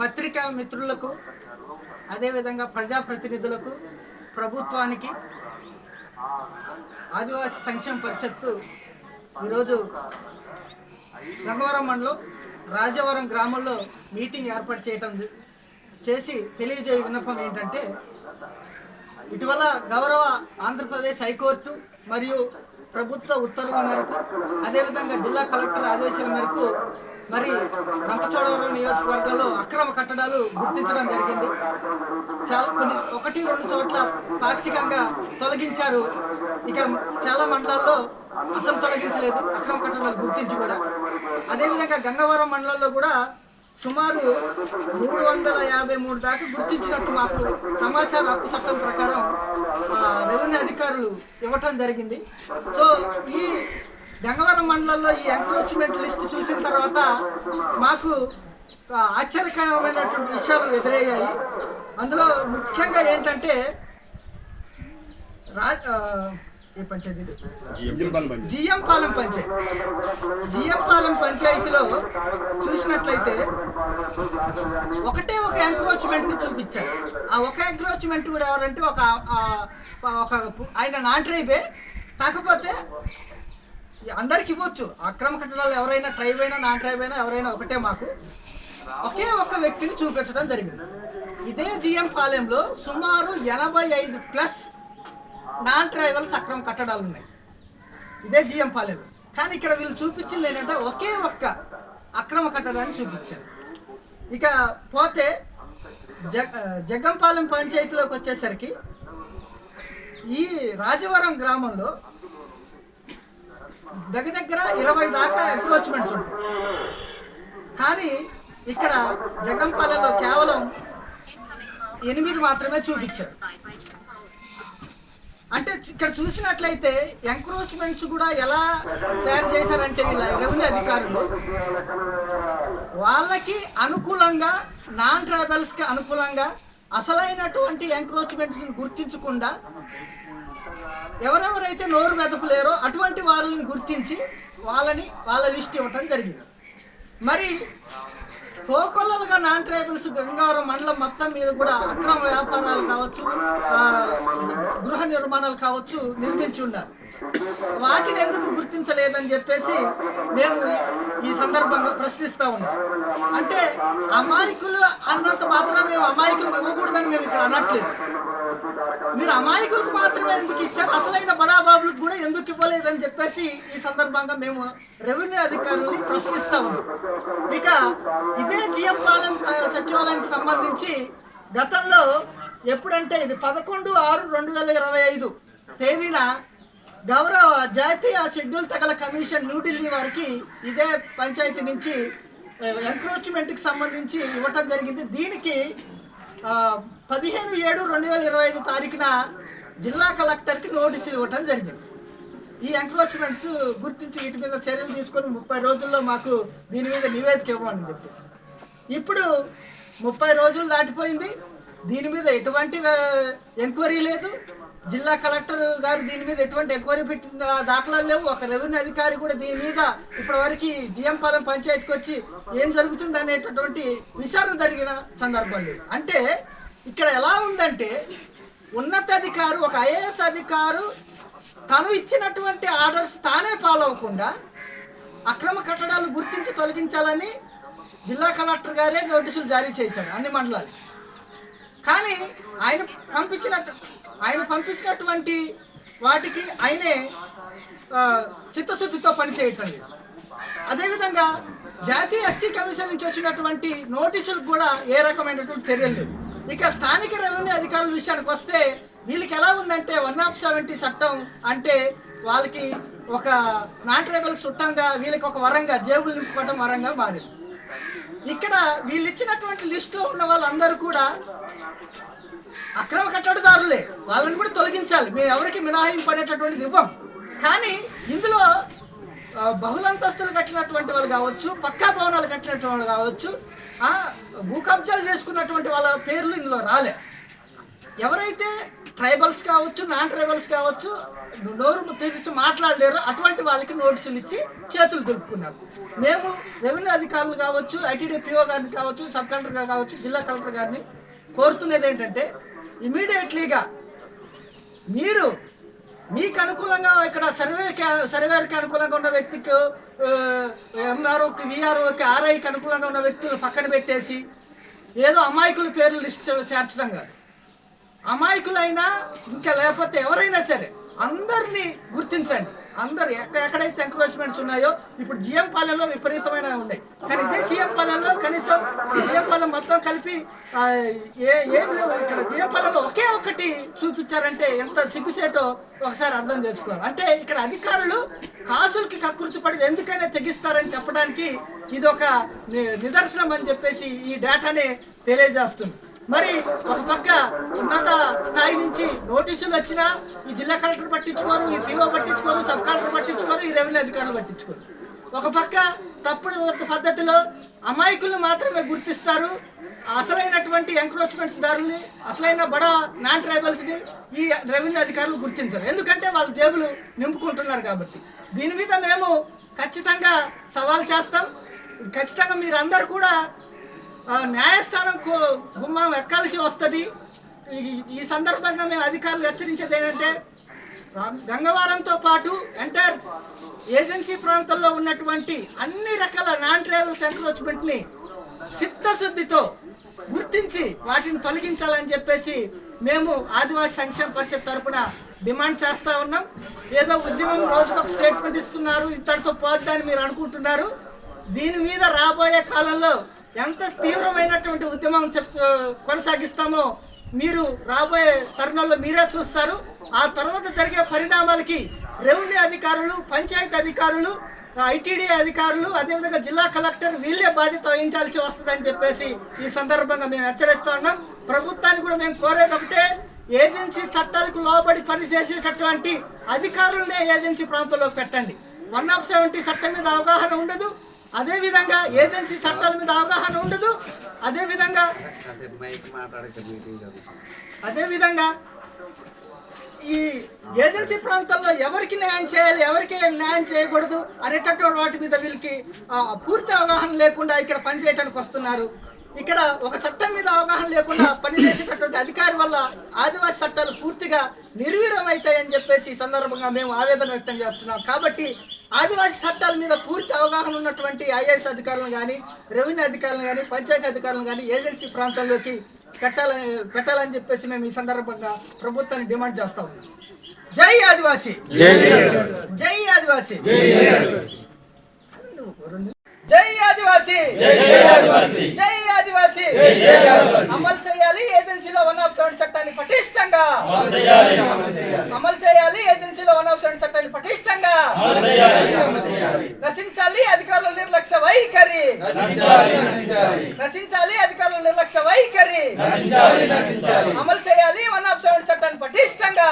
పత్రికా మిత్రులకు అదేవిధంగా ప్రజాప్రతినిధులకు ప్రభుత్వానికి ఆదివాసీ సంక్షేమ పరిషత్తు ఈరోజు గంగవరం మండలం రాజవరం గ్రామంలో మీటింగ్ ఏర్పాటు చేయటం చేసి తెలియజేయ విన్నపం ఏంటంటే ఇటీవల గౌరవ ఆంధ్రప్రదేశ్ హైకోర్టు మరియు ప్రభుత్వ ఉత్తర్వుల మేరకు అదేవిధంగా జిల్లా కలెక్టర్ ఆదేశాల మేరకు మరి రంపచోడవరం నియోజకవర్గంలో అక్రమ కట్టడాలు గుర్తించడం జరిగింది. చాలా కొన్ని ఒకటి రెండు చోట్ల పాక్షికంగా తొలగించారు. ఇక చాలా మండలాల్లో అసలు తొలగించలేదు అక్రమ కట్టడాలు గుర్తించి కూడా. అదేవిధంగా గంగవరం మండలంలో కూడా సుమారు మూడు వందల యాభై మూడు దాకా గుర్తించినట్టు మాకు సమాచార హక్కు చట్టం ప్రకారం ఆ, రెవెన్యూ అధికారులు ఇవ్వటం జరిగింది. సో ఈ గంగవరం మండలంలో ఈ ఎంక్రోచ్మెంట్ లిస్ట్ చూసిన తర్వాత మాకు ఆశ్చర్యకరమైనటువంటి విషయాలు ఎదురయ్యాయి. అందులో ముఖ్యంగా ఏంటంటే రా ఏ పంచాయతీ? జిఎం పాలెం పంచాయతీ. జిఎం పాలెం పంచాయతీలో చూసినట్లయితే ఒకటే ఒక ఎంక్రోచ్మెంట్ని చూపించారు. ఆ ఒక ఎంక్రోచ్మెంట్ కూడా ఎవరంటే ఒక ఒక ఆయన నాన్ ట్రైబే. కాకపోతే అందరికి ఇవ్వచ్చు. అక్రమ కట్టడాలు ఎవరైనా ట్రైబ్ అయినా నాన్ ట్రైబ్ అయినా ఎవరైనా ఒకటే మాకు. ఒకే ఒక్క వ్యక్తిని చూపించడం జరిగింది. ఇదే జిఎం పాలెంలో సుమారు ఎనభై ఐదు ప్లస్ నాన్ ట్రైబల్స్ అక్రమ కట్టడాలు ఉన్నాయి. ఇదే జిఎం పాలెంలో. కానీ ఇక్కడ వీళ్ళు చూపించింది ఏంటంటే ఒకే ఒక్క అక్రమ కట్టడాన్ని చూపించారు. ఇక పోతే జగ జగ్గంపాలెం పంచాయతీలోకి వచ్చేసరికి ఈ రాజవరం గ్రామంలో దగ్గర దగ్గర ఇరవై దాకా ఎంక్రోచ్మెంట్స్ ఉంటాయి. కానీ ఇక్కడ జగ్గంపాలెంలో కేవలం ఎనిమిది మాత్రమే చూపించారు. అంటే ఇక్కడ చూసినట్లయితే ఎంక్రోచ్మెంట్స్ కూడా ఎలా తయారు చేశారంటే వీళ్ళ రెవెన్యూ అధికారులు వాళ్ళకి అనుకూలంగా నాన్ ట్రైబల్స్కి అనుకూలంగా అసలైనటువంటి ఎంక్రోచ్మెంట్స్ని గుర్తించకుండా ఎవరెవరైతే నోరు మెదపలేరో అటువంటి వాళ్ళని గుర్తించి వాళ్ళని వాళ్ళ లిస్ట్ ఇవ్వటం జరిగింది. మరి పోకొల్లలుగా నాన్ ట్రైబల్స్ గంగావరం మండలం మొత్తం మీద కూడా అక్రమ వ్యాపారాలు కావచ్చు గృహ నిర్మాణాలు కావచ్చు నిర్మించి ఉన్నారు. వాటిని ఎందుకు గుర్తించలేదని చెప్పేసి మేము ఈ సందర్భంగా ప్రశ్నిస్తా ఉన్నాం. అంటే అమాయకులు అన్నంత మాత్రం మేము అమాయకులు ఇవ్వకూడదని మేము ఇక్కడ అనట్లేదు. మీరు అమాయకులకు మాత్రమే ఎందుకు ఇచ్చారు? అసలైన బడాబాబులకు కూడా ఎందుకు ఇవ్వలేదని చెప్పేసి ఈ సందర్భంగా మేము రెవెన్యూ అధికారులని ప్రశ్నిస్తా ఉన్నాం ఇక ఇదే జిఎం పాలెం సచివాలయానికి సంబంధించి గతంలో ఎప్పుడంటే ఇది పదకొండు ఆరు రెండు వేల ఇరవై ఐదు తేదీన గౌరవ జాతీయ షెడ్యూల్ తగల కమిషన్ న్యూఢిల్లీ వారికి ఇదే పంచాయతీ నుంచి ఎంక్రోచ్మెంట్కి సంబంధించి ఇవ్వటం జరిగింది. దీనికి పదిహేను ఏడు రెండు వేల ఇరవై ఐదు తారీఖున జిల్లా కలెక్టర్కి నోటీసులు ఇవ్వటం జరిగింది. ఈ ఎంక్రోచ్మెంట్స్ గుర్తించి వీటి మీద చర్యలు తీసుకొని ముప్పై రోజుల్లో మాకు దీని మీద నివేదిక ఇవ్వమని చెప్పి. ఇప్పుడు ముప్పై రోజులు దాటిపోయింది. దీని మీద ఎటువంటి ఎంక్వైరీ లేదు. జిల్లా కలెక్టర్ గారు దీని మీద ఎటువంటి ఎంక్వైరీ పెట్టిన దాఖలాలు లేవు. ఒక రెవెన్యూ అధికారి కూడా దీని మీద ఇప్పటివరకు జిఎంపాలెం పంచాయతీకి వచ్చి ఏం జరుగుతుంది అనేటటువంటి విచారణ జరిగిన సందర్భం లేదు. అంటే ఇక్కడ ఎలా ఉందంటే ఉన్నతాధికారు ఒక ఐఏఎస్ అధికారు తను ఇచ్చినటువంటి ఆర్డర్స్ తానే ఫాలో అవ్వకుండా అక్రమ కట్టడాలు గుర్తించి తొలగించాలని జిల్లా కలెక్టర్ గారే నోటీసులు జారీ చేశారు అన్ని మండలాలు. కానీ ఆయన పంపించినట్టు ఆయన పంపించినటువంటి వాటికి ఆయనే చిత్తశుద్ధితో పనిచేయటండి. అదేవిధంగా జాతీయ ఎస్టీ కమిషన్ నుంచి వచ్చినటువంటి నోటీసులకు కూడా ఏ రకమైనటువంటి చర్యలు లేవు. ఇక స్థానిక రెవెన్యూ అధికారుల విషయానికి వస్తే వీళ్ళకి ఎలా ఉందంటే వన్ ఆఫ్ సెవెంటీ చట్టం అంటే వాళ్ళకి ఒక నాన్ ట్రైబల్ చుట్టంగా వీళ్ళకి ఒక వరంగా జేబులు నింపుకోవడం వరంగా మారింది. ఇక్కడ వీళ్ళు ఇచ్చినటువంటి లిస్టులో ఉన్న వాళ్ళందరూ కూడా అక్రమ కట్టడిదారులే. వాళ్ళని కూడా తొలగించాలి. మేము ఎవరికి మినహాయింపు అనేటటువంటిది ఇవ్వం కానీ ఇందులో బహుళంతస్తులు కట్టినటువంటి వాళ్ళు కావచ్చు పక్కా భవనాలు కట్టినటువంటి వాళ్ళు కావచ్చు ఆ, భూ కబ్జాలు చేసుకున్నటువంటి వాళ్ళ పేర్లు ఇందులో రాలే. ఎవరైతే ట్రైబల్స్ కావచ్చు నాన్ ట్రైబల్స్ కావచ్చు నోరు తెలిసి మాట్లాడలేరు అటువంటి వాళ్ళకి నోటీసులు ఇచ్చి చేతులు దులుపుకున్నారు. మేము రెవెన్యూ అధికారులు కావచ్చు ఐటీడీ పిఓ గారిని కావచ్చు సబ్ కలెక్టర్ గారు కావచ్చు జిల్లా కలెక్టర్ గారిని కోరుతున్నది ఏంటంటే ఇమీడియట్లీగా మీరు మీకు అనుకూలంగా ఇక్కడ సర్వే సర్వేకి అనుకూలంగా ఉన్న వ్యక్తికి ఎంఆర్ఓకి విఆర్ఓకి ఆర్ఐకి అనుకూలంగా ఉన్న వ్యక్తులు పక్కన పెట్టేసి ఏదో అమాయకుల పేర్లు లిస్ట్ చేర్చడం కాదు. అమాయకులైనా ఇంకా లేకపోతే ఎవరైనా సరే అందరినీ గుర్తించండి. అందరు ఎక్కడ ఎక్కడైతే ఎంక్రోచ్మెంట్స్ ఉన్నాయో ఇప్పుడు జిఎం పాలెంలో విపరీతమైన ఉన్నాయి. కానీ ఇదే జిఎం పాలెంలో కనీసం ఈ జిఎం పాలెం మొత్తం కలిపి ఏ ఏం లేవు. ఇక్కడ జిఎం పాలెంలో ఒకే ఒకటి చూపించారంటే ఎంత సిగ్గుసేటో ఒకసారి అర్థం చేసుకోవాలి. అంటే ఇక్కడ అధికారులు కాసులకి కకృతి పడి ఎందుకైనా తెగిస్తారని చెప్పడానికి ఇది ఒక ని- నిదర్శనం అని చెప్పేసి ఈ డేటాని తెలియజేస్తుంది. మరి ఒక పక్క ఉన్నత స్థాయి నుంచి నోటీసులు వచ్చినా ఈ జిల్లా కలెక్టర్ పట్టించుకోరు ఈ పీఓ పట్టించుకోరు సబ్ కలెక్టర్ పట్టించుకోరు ఈ రెవెన్యూ అధికారులు పట్టించుకోరు. ఒక పక్క తప్పుడు పద్ధతిలో అమాయకులను మాత్రమే గుర్తిస్తారు. అసలైనటువంటి ఎంక్రోచ్మెంట్స్ దారుల్ని అసలైన బడా నాన్ ట్రైబల్స్ని ఈ రెవెన్యూ అధికారులు గుర్తించరు. ఎందుకంటే వాళ్ళ జేబులు నింపుకుంటున్నారు కాబట్టి. దీని మీద మేము ఖచ్చితంగా సవాల్ చేస్తాం. ఖచ్చితంగా మీరందరూ కూడా న్యాయస్థానం కు- గుమ్మం ఎక్కాల్సి వస్తుంది. ఈ- సందర్భంగా మేము అధికారులు హెచ్చరించేది ఏంటంటే గంగవారంతో గంగవరంతో పాటు ఎంటైర్ ఏజెన్సీ ప్రాంతంలో ఉన్నటువంటి అన్ని రకాల నాన్ ట్రైబల్స్ ఎంక్రోచ్మెంట్ని చిత్తశుద్ధితో గుర్తించి వాటిని తొలగించాలని చెప్పేసి మేము ఆదివాసీ సంక్షేమ పరిషత్ తరపున డిమాండ్ చేస్తూ ఉన్నాం. ఏదో ఉద్యమం రోజుకొక స్టేట్మెంట్ ఇస్తున్నారు ఇంతటితో పోద్దని మీరు అనుకుంటున్నారు. దీని మీద రాబోయే కాలంలో ఎంత తీవ్రమైనటువంటి ఉద్యమం చెప్ కొనసాగిస్తామో మీరు రాబోయే తరుణంలో మీరే చూస్తారు. ఆ తర్వాత జరిగే పరిణామాలకి రెవెన్యూ అధికారులు పంచాయతీ అధికారులు ఐటీడీ అధికారులు అదేవిధంగా జిల్లా కలెక్టర్ వీళ్ళే బాధ్యత వహించాల్సి వస్తుందని చెప్పేసి ఈ సందర్భంగా మేము హెచ్చరిస్తూ ఉన్నాం. ప్రభుత్వాన్ని కూడా మేము కోరేది ఒకటే ఏజెన్సీ చట్టాలకు లోబడి పనిచేసేటటువంటి అధికారులనే ఏజెన్సీ ప్రాంతంలో పెట్టండి. వన్ ఆఫ్ సెవెంటీ చట్టం మీద అవగాహన ఉండదు. అదేవిధంగా ఏజెన్సీ చట్టాల మీద అవగాహన ఉండదు. అదేవిధంగా అదేవిధంగా ఈ ఏజెన్సీ ప్రాంతాల్లో ఎవరికి న్యాయం చేయాలి ఎవరికి న్యాయం చేయకూడదు అనేటటువంటి వాటి మీద వీళ్ళకి పూర్తి అవగాహన లేకుండా ఇక్కడ పనిచేయడానికి వస్తున్నారు. ఇక్కడ ఒక చట్టం మీద అవగాహన లేకుండా పనిచేసేటటువంటి అధికారి వల్ల ఆదివాసీ చట్టాలు పూర్తిగా నిర్వీర్యం అవుతాయని చెప్పేసి ఈ సందర్భంగా మేము ఆవేదన వ్యక్తం చేస్తున్నాం. కాబట్టి ఆదివాసీ చట్టాల మీద పూర్తి అవగాహన ఉన్నటువంటి ఐఏఎస్ అధికారులను కానీ రెవెన్యూ అధికారులను కానీ పంచాయతీ అధికారులను కానీ ఏజెన్సీ ప్రాంతాల్లోకి పెట్టాలని పెట్టాలని చెప్పేసి మేము ఈ సందర్భంగా ప్రభుత్వాన్ని డిమాండ్ చేస్తా ఉన్నాం. జై ఆదివాసీ! జై జై ఆదివాసీ! జై ఆదివాసీ! జై ఆదివాసీ! అమలు చేయాలి ఏజెన్సీలో వన్ ఆఫ్ సెవెన్ చట్టాన్ని పటిష్టంగా! నశించాలి అధికారుల నిర్లక్ష్య వైఖరి. నశించాలి అధికారుల నిర్లక్ష్య వైఖరి. అమలు చేయాలి వన్ ఆఫ్ సెవెన్ చట్టాన్ని పటిష్టంగా.